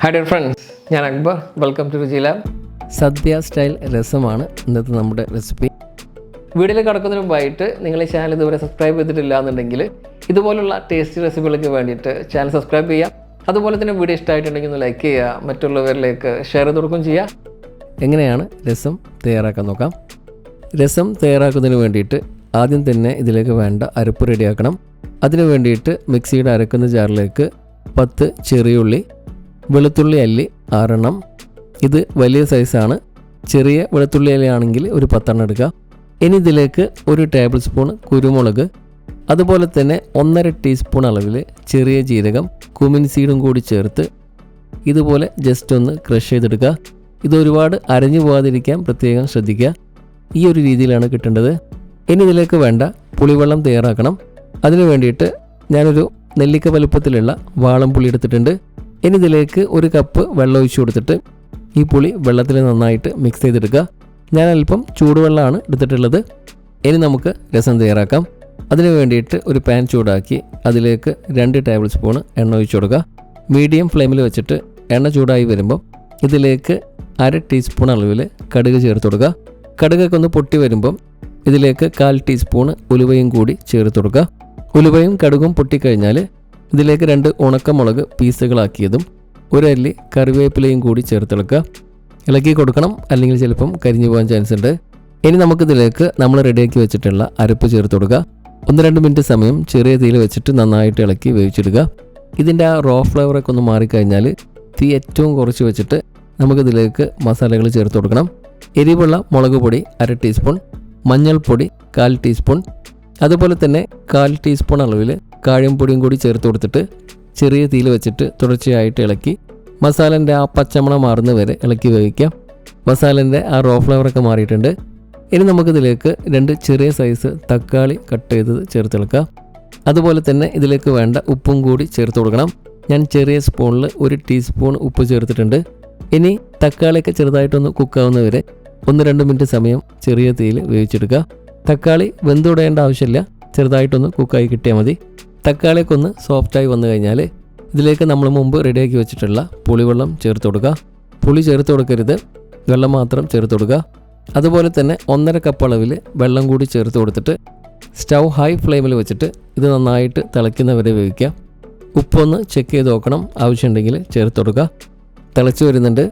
Hi dear friends ഞാൻ Akbar. Welcome to Ruchi lab sadhya style രസമാണ്. ഇന്നത്തെ നമ്മുടെ റെസിപ്പി വീഡിയോയിൽ കിടക്കുന്നതിന് മുമ്പായിട്ട് നിങ്ങൾ ഈ ചാനൽ ഇതുവരെ സബ്സ്ക്രൈബ് ചെയ്തിട്ടില്ല എന്നുണ്ടെങ്കിൽ ഇതുപോലുള്ള ടേസ്റ്റി റെസിപ്പികൾക്ക് വേണ്ടിയിട്ട് ചാനൽ സബ്സ്ക്രൈബ് ചെയ്യാം. അതുപോലെ തന്നെ വീഡിയോ ഇഷ്ടമായിട്ടുണ്ടെങ്കിൽ ഒന്ന് ലൈക്ക് ചെയ്യുക മറ്റുള്ളവരിലേക്ക് ഷെയർ ചെയ്ത് കൊടുക്കുകയും ചെയ്യുക എങ്ങനെയാണ് രസം തയ്യാറാക്കാൻ നോക്കാം. രസം തയ്യാറാക്കുന്നതിന് വേണ്ടിയിട്ട് ആദ്യം തന്നെ ഇതിലേക്ക് വേണ്ട അരപ്പ് റെഡിയാക്കണം അതിന് വേണ്ടിയിട്ട് മിക്സിയുടെ അരക്കുന്ന ജാറിലേക്ക് പത്ത് ചെറിയുള്ളി വെളുത്തുള്ളി അല്ലി ആറെണ്ണം. ഇത് വലിയ സൈസാണ് ചെറിയ വെളുത്തുള്ളി അല്ലയാണെങ്കിൽ ഒരു പത്തെണ്ണം എടുക്കുക. ഇനി ഇതിലേക്ക് ഒരു ടേബിൾ സ്പൂൺ കുരുമുളക്. അതുപോലെ തന്നെ ഒന്നര ടീസ്പൂൺ അളവിൽ ചെറിയ ജീരകം കുമിൻ സീഡും കൂടി ചേർത്ത് ഇതുപോലെ ജസ്റ്റ് ഒന്ന് ക്രഷ് ചെയ്തെടുക്കുക. ഇത് ഒരുപാട് അരഞ്ഞു പോകാതിരിക്കാൻ പ്രത്യേകം ശ്രദ്ധിക്കുക. ഈ ഒരു രീതിയിലാണ് കിട്ടേണ്ടത്. ഇനി ഇതിലേക്ക് വേണ്ട പുളിവെള്ളം തയ്യാറാക്കണം. അതിനു വേണ്ടിയിട്ട് ഞാനൊരു നെല്ലിക്ക വലുപ്പത്തിലുള്ള വാളം പുളി എടുത്തിട്ടുണ്ട്. ഇനി ഇതിലേക്ക് ഒരു കപ്പ് വെള്ളം ഒഴിച്ചു കൊടുത്തിട്ട് ഈ പുളി വെള്ളത്തിൽ നന്നായിട്ട് മിക്സ് ചെയ്തെടുക്കുക. ഞാൻ അല്പം ചൂടുവെള്ളമാണ് എടുത്തിട്ടുള്ളത്. ഇനി നമുക്ക് രസം തയ്യാറാക്കാം. അതിനു വേണ്ടിയിട്ട് ഒരു പാൻ ചൂടാക്കി അതിലേക്ക് രണ്ട് ടേബിൾ സ്പൂൺ എണ്ണ ഒഴിച്ചു കൊടുക്കുക. മീഡിയം ഫ്ലെയിമിൽ വെച്ചിട്ട് എണ്ണ ചൂടായി വരുമ്പോൾ ഇതിലേക്ക് അര ടീസ്പൂൺ അളവിൽ കടുക് ചേർത്ത് കൊടുക്കുക. കടുകൊക്കെ ഒന്ന് പൊട്ടി വരുമ്പം ഇതിലേക്ക് കാൽ ടീസ്പൂൺ ഉലുവയും കൂടി ചേർത്ത് കൊടുക്കുക. ഉലുവയും കടുകും പൊട്ടിക്കഴിഞ്ഞാൽ ഇതിലേക്ക് രണ്ട് ഉണക്കമുളക് പീസുകളാക്കിയതും ഒരല്ലി കറിവേപ്പിലയും കൂടി ചേർത്തിളക്കുക ഇളക്കി കൊടുക്കണം അല്ലെങ്കിൽ ചിലപ്പം കരിഞ്ഞു പോകാൻ ചാൻസ് ഉണ്ട്. ഇനി നമുക്കിതിലേക്ക് നമ്മൾ റെഡിയാക്കി വെച്ചിട്ടുള്ള അരപ്പ് ചേർത്ത് കൊടുക്കുക. ഒന്ന് രണ്ട് മിനിറ്റ് സമയം ചെറിയ തീയിൽ വെച്ചിട്ട് നന്നായിട്ട് ഇളക്കി വേവിച്ചിടുക ഇതിന്റെ ആ റോ ഫ്ലേവറൊക്കെ ഒന്ന് മാറിക്കഴിഞ്ഞാൽ തീ ഏറ്റവും കുറച്ച് വെച്ചിട്ട് നമുക്കിതിലേക്ക് മസാലകൾ ചേർത്ത് കൊടുക്കണം. എരിവുള്ള മുളക് പൊടി അര ടീസ്പൂൺ മഞ്ഞൾപ്പൊടി കാൽ ടീസ്പൂൺ അതുപോലെ തന്നെ കാൽ ടീസ്പൂൺ അളവിൽ കാഴംപൊടിയും കൂടി ചേർത്ത് കൊടുത്തിട്ട് ചെറിയ തീയിൽ വെച്ചിട്ട് തുടർച്ചയായിട്ട് ഇളക്കി മസാലന്റെ ആ പച്ചമണം മാറുന്ന വരെ ഇളക്കി വേവിക്കാം. മസാലന്റെ ആ റോ ഫ്ലേവറൊക്കെ മാറിയിട്ടുണ്ട്. ഇനി നമുക്കിതിലേക്ക് രണ്ട് ചെറിയ സൈസ് തക്കാളി കട്ട് ചെയ്തത് ചേർത്തിളക്കാം അതുപോലെ തന്നെ ഇതിലേക്ക് വേണ്ട ഉപ്പും കൂടി ചേർത്ത് കൊടുക്കണം. ഞാൻ ചെറിയ സ്പൂണിൽ ഒരു ടീസ്പൂൺ ഉപ്പ് ചേർത്തിട്ടുണ്ട്. ഇനി തക്കാളിയൊക്കെ ചെറുതായിട്ടൊന്ന് കുക്കാവുന്നവരെ ഒന്ന് രണ്ട് മിനിറ്റ് സമയം ചെറിയ തീയിൽ വേവിച്ചെടുക്കുക തക്കാളി വെന്തുടയേണ്ട ആവശ്യമില്ല. ചെറുതായിട്ടൊന്ന് കുക്കായി കിട്ടിയാൽ മതി. തക്കാളിയൊക്കെ ഒന്ന് സോഫ്റ്റായി വന്നു കഴിഞ്ഞാൽ ഇതിലേക്ക് നമ്മൾ മുമ്പ് റെഡിയാക്കി വെച്ചിട്ടുള്ള പുളിവെള്ളം ചേർത്ത് കൊടുക്കുക. പുളി ചേർത്ത് കൊടുക്കരുത്. വെള്ളം മാത്രം ചേർത്ത് കൊടുക്കുക. അതുപോലെ തന്നെ ഒന്നര കപ്പ് അളവിൽ വെള്ളം കൂടി ചേർത്ത് കൊടുത്തിട്ട് സ്റ്റൗ ഹൈ ഫ്ലെയിമിൽ വെച്ചിട്ട് ഇത് നന്നായിട്ട് തിളയ്ക്കുന്നവരെ വേവിക്കുക. ഉപ്പൊന്ന് ചെക്ക് ചെയ്ത് നോക്കണം. ആവശ്യമുണ്ടെങ്കിൽ ചേർത്ത് കൊടുക്കുക. തിളച്ച് വരുന്നുണ്ട്.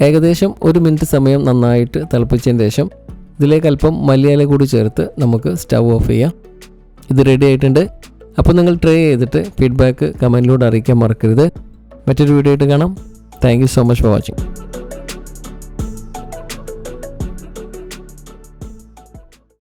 ഏകദേശം ഒരു മിനിറ്റ് സമയം നന്നായിട്ട് തിളപ്പിച്ചതിന് ശേഷം ഇതിലേക്ക് അല്പം മല്ലിയില കൂടി ചേർത്ത് നമുക്ക് സ്റ്റൗ ഓഫ് ചെയ്യാം. ഇത് റെഡി ആയിട്ടുണ്ട്. അപ്പോൾ നിങ്ങൾ ട്രൈ ചെയ്തിട്ട് ഫീഡ്ബാക്ക് കമന്റിലൂടെ അറിയിക്കാൻ മറക്കരുത്. മറ്റൊരു വീഡിയോ ആയിട്ട് കാണാം. Thank so much for watching